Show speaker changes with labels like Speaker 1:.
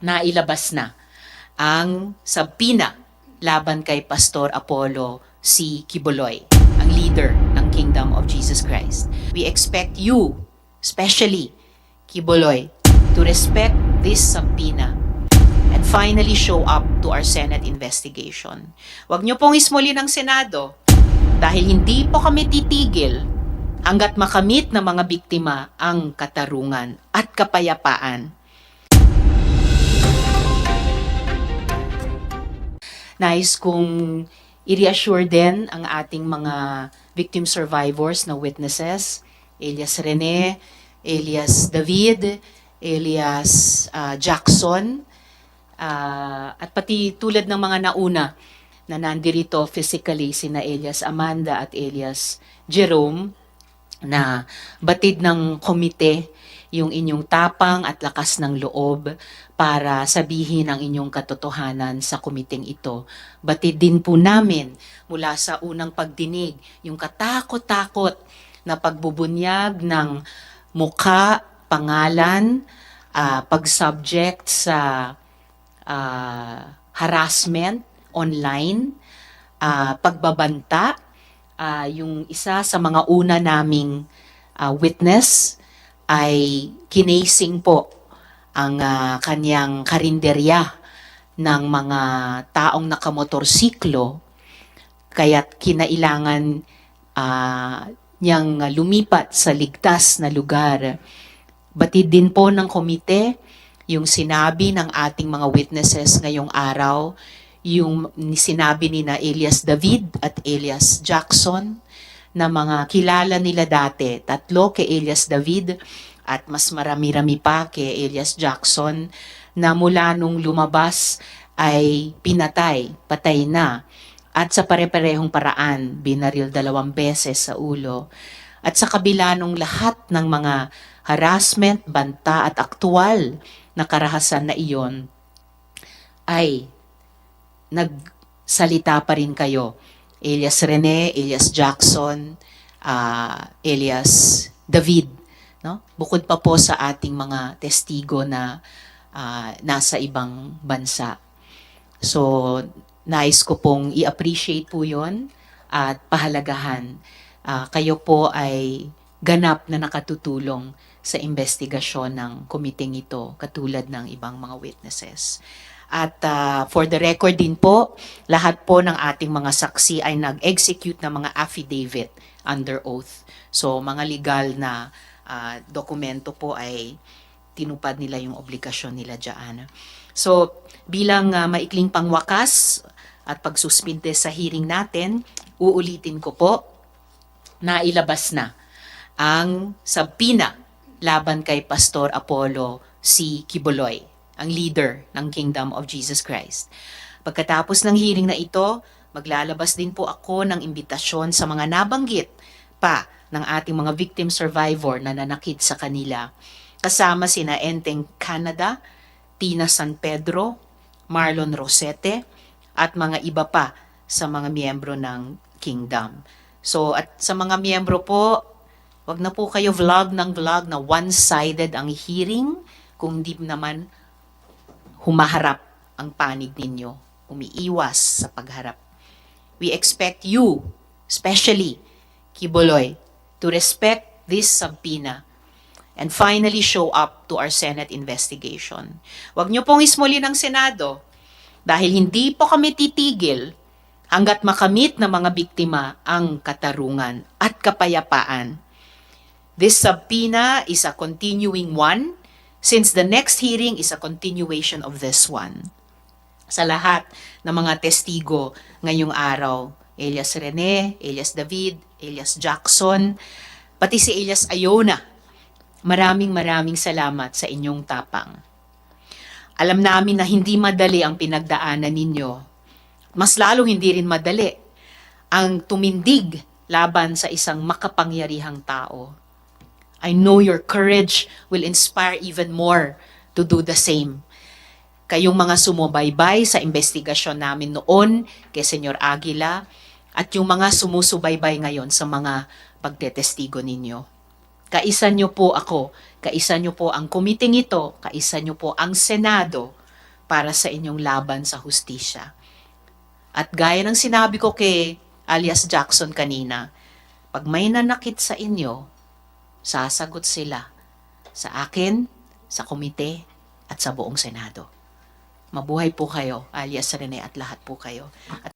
Speaker 1: na ilabas na ang sabpina laban kay Pastor Apollo C. Kibuloy, ang leader ng Kingdom of Jesus Christ. We expect you, especially Kibuloy, to respect this sabpina and finally show up to our Senate investigation. Huwag niyo pong ismuli ng Senado dahil hindi po kami titigil hanggat makamit ng mga biktima ang katarungan at kapayapaan. Nais kong i-reassure din ang ating mga victim survivors na witnesses, Elias Rene, Elias David, Elias ah, Jackson, ah, at pati tulad ng mga nauna na nandirito physically sina Elias Amanda at Elias Jerome na batid ng komite yung inyong tapang at lakas ng loob para sabihin ang inyong katotohanan sa komiteng ito. Batid din po namin mula sa unang pagdinig yung katakot-takot na pagbubunyag ng muka, pangalan, ah, pag-subject sa ah, harassment online, ah, pagbabanta, ah, yung isa sa mga una naming ah, witness ay kinasing po ang ah, kanyang karinderya ng mga taong nakamotorsiklo kaya't kinailangan ah, niyang lumipat sa ligtas na lugar. Batid din po ng komite yung sinabi ng ating mga witnesses ngayong araw, yung sinabi ni na Elias David at Elias Jackson na mga kilala nila dati, tatlo kay Elias David at mas marami-rami pa kay Elias Jackson na mula nung lumabas ay pinatay, patay na at sa pare-parehong paraan, binaril dalawang beses sa ulo. At sa kabila nung lahat ng mga harassment, banta at aktual na karahasan na iyon, ay nagsalita pa rin kayo. Elias Rene, Elias Jackson, ah, Elias David. No? Bukod pa po sa ating mga testigo na ah, nasa ibang bansa. So, nais ko pong i-appreciate po yon at pahalagahan. Ah, kayo po ay ganap na nakatutulong sa investigasyon ng komiteng ito, katulad ng ibang mga witnesses. At ah, for the record din po, lahat po ng ating mga saksi ay nag-execute ng mga affidavit under oath. So, mga legal na ah, dokumento po ay tinupad nila yung obligasyon nila dyan. So, bilang ah, maikling pangwakas at pagsuspinde sa hearing natin, uulitin ko po na ilabas na ang sabpina laban kay Pastor Apollo C. Kibuloy, ang leader ng Kingdom of Jesus Christ. Pagkatapos ng hearing na ito, maglalabas din po ako ng imbitasyon sa mga nabanggit pa ng ating mga victim survivor na nanakit sa kanila. Kasama sina Enteng Canada, Tina San Pedro, Marlon Rosete, at mga iba pa sa mga miyembro ng Kingdom. So, at sa mga miyembro po, wag na po kayo vlog ng vlog na one-sided ang hearing kung di naman humaharap ang panig ninyo, umiiwas sa pagharap. We expect you, especially Kibuloy, to respect this subpoena and finally show up to our Senate investigation. Huwag niyo pong ismuli ng Senado dahil hindi po kami titigil hanggat makamit ng mga biktima ang katarungan at kapayapaan. This subpoena is a continuing one since the next hearing is a continuation of this one. Sa lahat ng mga testigo ngayong araw, Elias Rene, Elias David, Elias Jackson, pati si Elias Ayona, maraming maraming salamat sa inyong tapang. Alam namin na hindi madali ang pinagdaanan ninyo. Mas lalong hindi rin madali ang tumindig laban sa isang makapangyarihang tao. I know your courage will inspire even more to do the same. Kayong mga sumubaybay sa investigasyon namin noon kay Senyor Aguila at yung mga sumusubaybay ngayon sa mga pagtetestigo ninyo. Kaisa nyo po ako, kaisa nyo po ang kumiting ito, kaisa nyo po ang Senado para sa inyong laban sa hustisya. At gaya ng sinabi ko kay alias Jackson kanina, pag may nanakit sa inyo, sasagot sila sa akin, sa komite, at sa buong Senado. Mabuhay po kayo, alias Rene at lahat po kayo. At